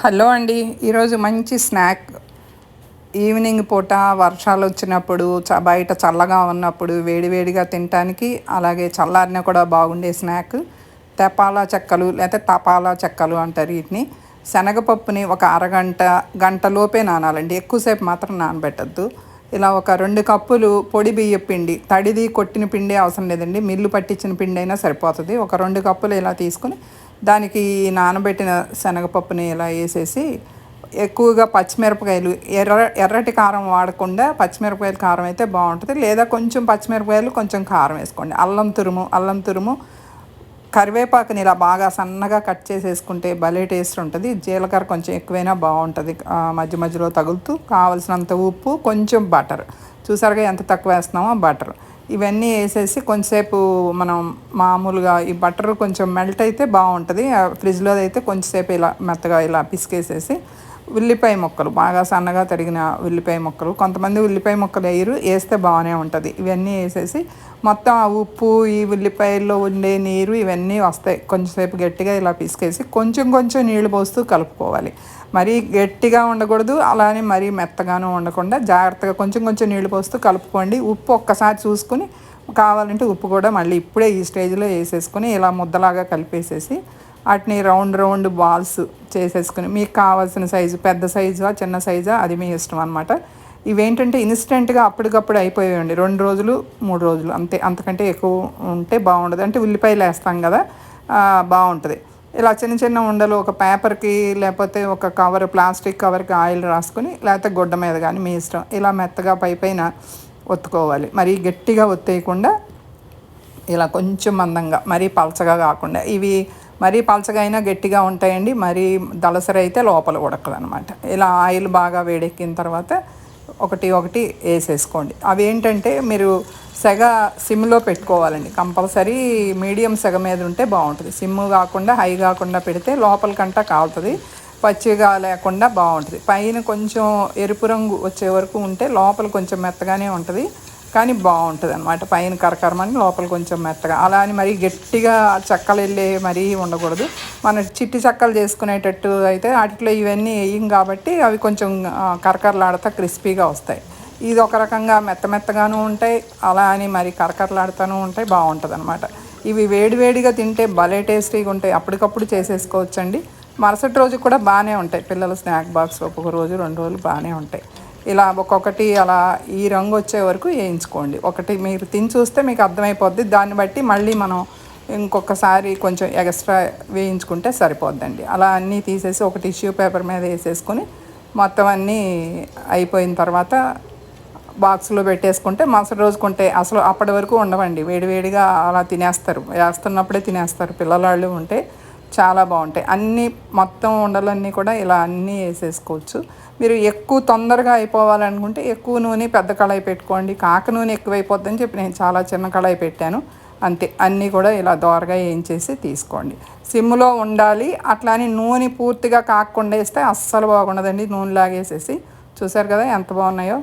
Hello అండి ఈరోజు మంచి స్నాక్. ఈవినింగ్ పూట వర్షాలు వచ్చినప్పుడు చ బయట చల్లగా ఉన్నప్పుడు వేడివేడిగా తినటానికి అలాగే చల్లారిన కూడా బాగుండే స్నాక్. తెపాలా చెక్కలు లేకపోతే తపాలా చెక్కలు అంటారు వీటిని. శనగపప్పుని ఒక అరగంట గంటలోపే నానాలండి. ఎక్కువసేపు మాత్రం నానబెట్టద్దు. ఇలా ఒక రెండు కప్పులు పొడి బియ్య పిండి తడిది కొట్టిన పిండి అవసరం లేదండి. మిల్లు పట్టించిన పిండి అయినా సరిపోతుంది. ఒక రెండు కప్పులు ఇలా తీసుకుని దానికి నానబెట్టిన శనగపప్పుని ఇలా వేసేసి ఎక్కువగా పచ్చిమిరపకాయలు ఎర్ర ఎర్రటి కారం వాడకుండా పచ్చిమిరపకాయలు కారం అయితే బాగుంటుంది. లేదా కొంచెం పచ్చిమిరపకాయలు కొంచెం కారం వేసుకోండి. అల్లం తురుము అల్లం తురుము కరివేపాకుని ఇలా బాగా సన్నగా కట్ చేసేసుకుంటే భలే టేస్ట్ ఉంటుంది. జీలకర్ర కొంచెం ఎక్కువైనా బాగుంటుంది. మధ్య మధ్యలో తగులుతూ కావలసినంత ఉప్పు కొంచెం బటర్. చూసారుగా ఎంత తక్కువ వేస్తున్నామో బటర్. ఇవన్నీ వేసేసి కొంచెంసేపు మనం మామూలుగా ఈ బటర్ కొంచెం మెల్ట్ అయితే బాగుంటుంది. ఫ్రిడ్జ్లో అయితే కొంచెంసేపు ఇలా మెత్తగా ఇలా పిసికేసేసి ఉల్లిపాయ ముక్కలు బాగా సన్నగా తరిగిన ఉల్లిపాయ ముక్కలు. కొంతమంది ఉల్లిపాయ ముక్కలు వేయరు వేస్తే బాగానే ఉంటుంది. ఇవన్నీ వేసేసి మొత్తం ఆ ఉప్పు ఈ ఉల్లిపాయల్లో ఉండే నీరు ఇవన్నీ వస్తాయి. కొంచెంసేపు గట్టిగా ఇలా పిసికేసి కొంచెం కొంచెం నీళ్ళు పోస్తూ కలుపుకోవాలి. మరీ గట్టిగా ఉండకూడదు అలానే మరీ మెత్తగాను ఉండకుండా జాగ్రత్తగా కొంచెం కొంచెం నీళ్ళు పోస్తూ కలుపుకోండి. ఉప్పు ఒక్కసారి చూసుకుని కావాలంటే ఉప్పు కూడా మళ్ళీ ఇప్పుడే ఈ స్టేజ్లో వేసేసుకుని ఇలా ముద్దలాగా కలిపేసేసి వాటిని రౌండ్ రౌండ్ బాల్స్ చేసేసుకుని మీకు కావాల్సిన సైజు పెద్ద సైజా చిన్న సైజా అది మీ ఇష్టం అనమాట ఇవేంటంటే ఇన్స్టెంట్గా అప్పటికప్పుడు అయిపోయేవండి. రెండు రోజులు మూడు రోజులు అంతే. అంతకంటే ఎక్కువ ఉంటే బాగుండదు. అంటే ఉల్లిపాయలు వేస్తాం కదా బాగుంటుంది. ఇలా చిన్న చిన్న ఉండలు ఒక పేపర్కి లేకపోతే ఒక కవర్ ప్లాస్టిక్ కవర్కి ఆయిల్ రాసుకొని లేకపోతే గుడ్డ మీద కానీ మీ ఇష్టం. ఇలా మెత్తగా పై పైన ఒత్తుకోవాలి. మరీ గట్టిగా ఒత్తేయకుండా ఇలా కొంచెం మందంగా మరీ పలచగా కాకుండా. ఇవి మరీ పలచగా అయినా గట్టిగా ఉంటాయండి. మరీ దళసరి అయితే లోపల ఉడకదనమాట ఇలా ఆయిల్ బాగా వేడెక్కిన తర్వాత ఒకటి ఒకటి వేసేసుకోండి. అవి ఏంటంటే మీరు సెగ సిమ్లో పెట్టుకోవాలండి. కంపల్సరీ మీడియం సెగ మీద ఉంటే బాగుంటుంది. సిమ్ కాకుండా హై కాకుండా పెడితే లోపలికంటా కాలుతుంది. పచ్చిగా లేకుండా బాగుంటుంది. పైన కొంచెం ఎరుపు రంగు వచ్చే వరకు ఉంటే లోపల కొంచెం మెత్తగానే ఉంటుంది. కానీ బాగుంటుంది అనమాట పైన కరకరమని లోపల కొంచెం మెత్తగా. అలా అని మరీ గట్టిగా చెక్కలు వెళ్ళే మరీ ఉండకూడదు. మన చిట్టి చెక్కలు చేసుకునేటట్టు అయితే వాటిలో ఇవన్నీ వేయం కాబట్టి అవి కొంచెం కరకరలాడతా క్రిస్పీగా వస్తాయి. ఇది ఒక రకంగా మెత్త మెత్తగాను ఉంటాయి. అలా అని మరి కరకరలాడుతూనే ఉంటాయి. బాగుంటుంది అనమాట ఇవి వేడివేడిగా తింటే భలే టేస్టీగా ఉంటాయి. అప్పటికప్పుడు చేసేసుకోవచ్చండి. మరుసటి రోజు కూడా బాగానే ఉంటాయి. పిల్లల స్నాక్ బాక్స్ ఒక్కొక్క రోజు రెండు రోజులు బాగానే ఉంటాయి. ఇలా ఒక్కొక్కటి అలా ఈ రంగు వచ్చే వరకు వేయించుకోండి. ఒకటి మీరు తిని చూస్తే మీకు అర్థమైపోద్ది. దాన్ని బట్టి మళ్ళీ మనం ఇంకొకసారి కొంచెం ఎక్స్ట్రా వేయించుకుంటే సరిపోద్దండి. అలా అన్నీ తీసేసి ఒక టిష్యూ పేపర్ మీద వేసేసుకొని మొత్తం అన్నీ అయిపోయిన తర్వాత బాక్స్లో పెట్టేసుకుంటే మరుసటి రోజుకుంటే అసలు అప్పటి వరకు ఉండవండి. వేడివేడిగా అలా తినేస్తారు. వేస్తున్నప్పుడే తినేస్తారు. పిల్లలాళ్ళు ఉంటే చాలా బాగుంటాయి. అన్నీ మొత్తం ఉండలన్నీ కూడా ఇలా అన్నీ వేసేసుకోవచ్చు. మీరు ఎక్కువ తొందరగా అయిపోవాలనుకుంటే ఎక్కువ నూనె పెద్ద కళాయి పెట్టుకోండి. కాక నూనె ఎక్కువైపోద్దని చెప్పి నేను చాలా చిన్న కళాయి పెట్టాను. అంతే. అన్నీ కూడా ఇలా దోరగా వేయించేసి తీసుకోండి. సిమ్లో ఉండాలి. అట్లానే నూనె పూర్తిగా కాకుండా వేస్తే అస్సలు బాగుండదండి. నూనె లాగేసేసి చూసారు కదా ఎంత బాగున్నాయో?